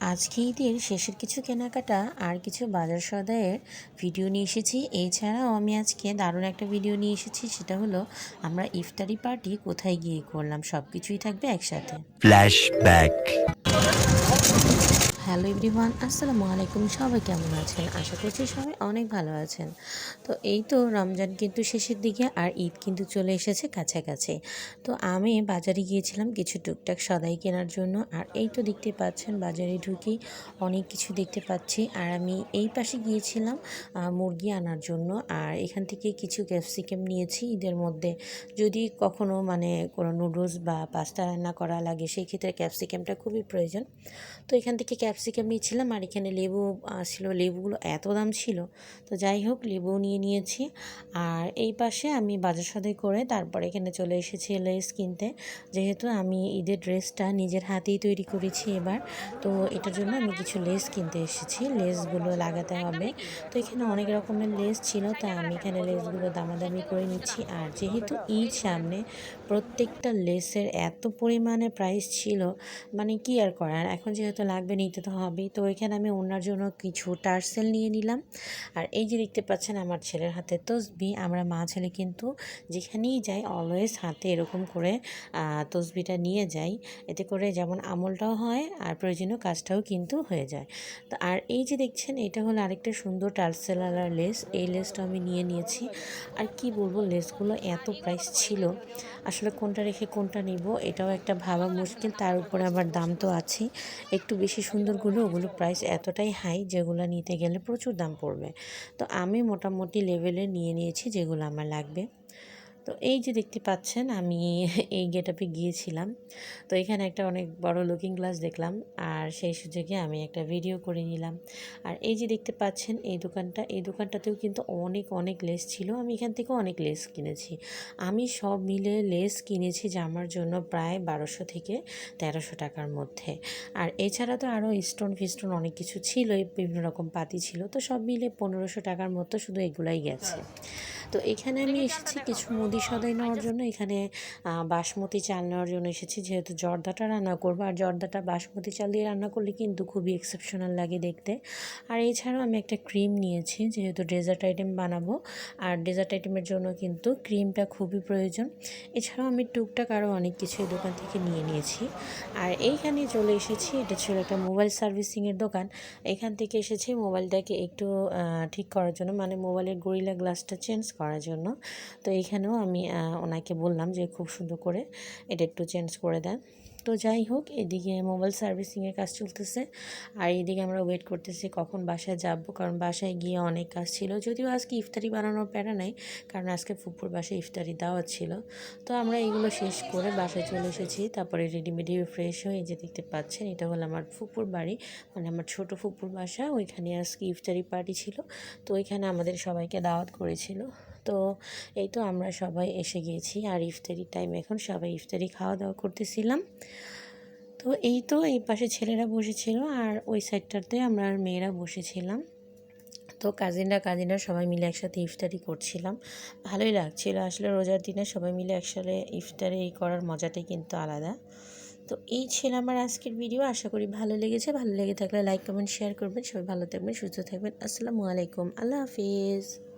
আজকে ঈদের শেষের কিছু কেনাকাটা আর কিছু বাজার সদায়ের ভিডিও নিয়ে এসেছি এছাড়াও আমি আজকে দারুণ একটা ভিডিও নিয়ে এসেছি, সেটা হলো আমরা ইফতারি পার্টি কোথায় গিয়ে করলাম সব কিছুই থাকবে একসাথে Flashback. হ্যালো এভরিওয়ান, আসসালামু আলাইকুম। সবাই কেমন আছেন? আশা করছি সবাই অনেক ভালো আছেন। তো এই তো রমজান কিন্তু শেষের দিকে আর ঈদ কিন্তু চলে এসেছে কাছাকাছি। তো আমি বাজারে গিয়েছিলাম কিছু টুকটাক সদাই কেনার জন্য। আর এই তো দেখতে পাচ্ছেন, বাজারে ঢুকি অনেক কিছু দেখতে পাচ্ছি। আর আমি এই পাশে গিয়েছিলাম মুরগি আনার জন্য। আর এখান থেকে কিছু ক্যাপসিকাম নিয়েছি ঈদের মধ্যে। যদি কখনো মানে কোনো নুডলস বা পাস্তা রান্না করা লাগে সেই ক্ষেত্রে ক্যাপসিকামটা খুবই প্রয়োজন। তো এখান থেকে ক্যাপসিকাম নিয়েছিলাম আর এখানে লেবু ছিল, লেবুগুলো এত দাম ছিল। তো যাই হোক লেবু নিয়ে নিয়েছি। আর এই পাশে আমি বাজার সদাই করে তারপরে এখানে চলে এসেছি লেস কিনতে। যেহেতু আমি ঈদের ড্রেসটা নিজের হাতেই তৈরি করেছি এবার, তো এটার জন্য আমি কিছু লেস কিনতে এসেছি। লেসগুলো লাগাতে হবে। তো এখানে অনেক রকমের লেস ছিল, তো আমি এখানে লেসগুলো দামাদামি করে নিচ্ছি। আর যেহেতু ঈদ সামনে, প্রত্যেকটা লেসের এত পরিমাণে প্রাইস ছিল মানে কি আর করার? এখন যেহেতু লাগবে, নিতে তো হবেই। তো এখানে আমি ওনার জন্য কিছু টার্সেল নিয়ে নিলাম। আর এই যে দেখতে পাচ্ছেন আমার ছেলের হাতে তসবি, আমরা মা ছেলে কিন্তু যেখানেই যাই অলওয়েজ হাতে এরকম করে তসবিটা নিয়ে যাই। এতে করে যেমন আমলটাও হয় আর প্রয়োজনীয় কাজটাও কিন্তু হয়ে যায়। তো আর এই যে দেখছেন, এটা হলো আরেকটা সুন্দর টার্সেলার লেস। এই লেসটা আমি নিয়ে নিয়েছি। আর কি বলব, লেসগুলো এত প্রাইস ছিল। আসলে কোনটা রেখে কোনটা নিব, এটাও একটা ভাবা মুশকিল। তার উপরে আবার দাম তো আছে একটু বেশি সুন্দরগুলো ওগুলো প্রাইস এতটাই হাই যেগুলো নিতে গেলে প্রচুর দাম পড়বে। তো আমি মোটামুটি লেভেলে নিয়ে নিয়েছি যেগুলো আমার লাগবে। তো এই যে দেখতে পাচ্ছেন, আমি এই গেট আপে গিয়েছিলাম। তো এখানে একটা অনেক বড় লুকিং গ্লাস দেখলাম, আর সেই সুযোগে আমি একটা ভিডিও করে নিলাম। আর এই যে দেখতে পাচ্ছেন, এই দোকানটা, এই দোকানটাতেও কিন্তু অনেক অনেক লেস ছিল। আমি এখান থেকেও অনেক লেস কিনেছি। আমি সব মিলে লেস কিনেছি জামার জন্য প্রায় বারোশো থেকে তেরোশো টাকার মধ্যে। আর এছাড়া তো আরও স্টোন ফিস্টোন অনেক কিছু ছিল বিভিন্ন রকম পাতি ছিল। তো সব মিলে পনেরোশো টাকার মতো শুধু এগুলাই গেছে। তো এখানে আমি এসেছি কিছু মুদি সদাই নেওয়ার জন্য। এখানে বাসমতি চাল নেওয়ার জন্য এসেছি, যেহেতু জর্দাটা রান্না করব। আর জর্দাটা বাসমতি চাল দিয়ে রান্না করলে কিন্তু খুবই এক্সেপশনাল লাগে দেখতে। আর এছাড়াও আমি একটা ক্রিম নিয়েছি, যেহেতু ডেজার্ট আইটেম বানাবো। আর ডেজার্ট আইটেমের জন্য কিন্তু ক্রিমটা খুবই প্রয়োজন। এছাড়াও আমি টুকটাক আরও অনেক কিছু এই দোকান থেকে নিয়ে নিয়েছি। আর এইখানে চলে এসেছি, এটা ছিল একটা মোবাইল সার্ভিসিংয়ের দোকান। এখান থেকে এসেছি মোবাইলটাকে একটু ঠিক করার জন্য। মানে মোবাইলের গরিলা গ্লাসটা চেঞ্জ করার জন্য। তো এইখানেও আমি ওনাকে বললাম যে খুব সুন্দর করে এটা একটু চেঞ্জ করে দেন। তো যাই হোক, এদিকে মোবাইল সার্ভিসিংয়ের কাজ চলতেছে। আর এদিকে আমরা ওয়েট করতেছি কখন বাসায় যাব, কারণ বাসায় গিয়ে অনেক কাজ ছিল। যদিও আজকে ইফতারি বানানোর প্যারা নাই, কারণ আজকে ফুপুর বাসায় ইফতারি দাওয়াত ছিল। তো আমরা এগুলো শেষ করে বাসায় চলে এসেছি। তারপরে রেডিমেডি ফ্রেশ হয়ে যে দেখতে পাচ্ছেন, এটা হলো আমার ফুপুর বাড়ি। মানে আমার ছোট ফুপুর বাসা, ওইখানে আজকে ইফতারি পার্টি ছিল। তো ওইখানে আমাদের সবাইকে দাওয়াত করেছিল। তো এই তো আমরা সবাই এসে গিয়েছি আর ইফতারি টাইম এখন। সবাই ইফতারি খাওয়া দাওয়া করতেছিলাম। তো এই তো এই পাশে ছেলেরা বসেছিল আর ওই সাইডটাতে আমরা মেয়েরা বসেছিলাম। তো কাজিনরা কাজিনরা সবাই মিলে একসাথে ইফতারি করছিলাম। ভালোই লাগছিল। আসলে রোজার দিনে সবাই মিলে একসাথে ইফতারি এই করার মজাটাই কিন্তু আলাদা। তো এই ছিল আমার আজকের ভিডিও আশা করি ভালো লেগেছে। ভালো লেগে থাকলে লাইক কমেন্ট শেয়ার করবেন। সবাই ভালো থাকবেন, সুস্থ থাকবেন। আসসালামু আলাইকুম। আল্লাহ হাফিজ।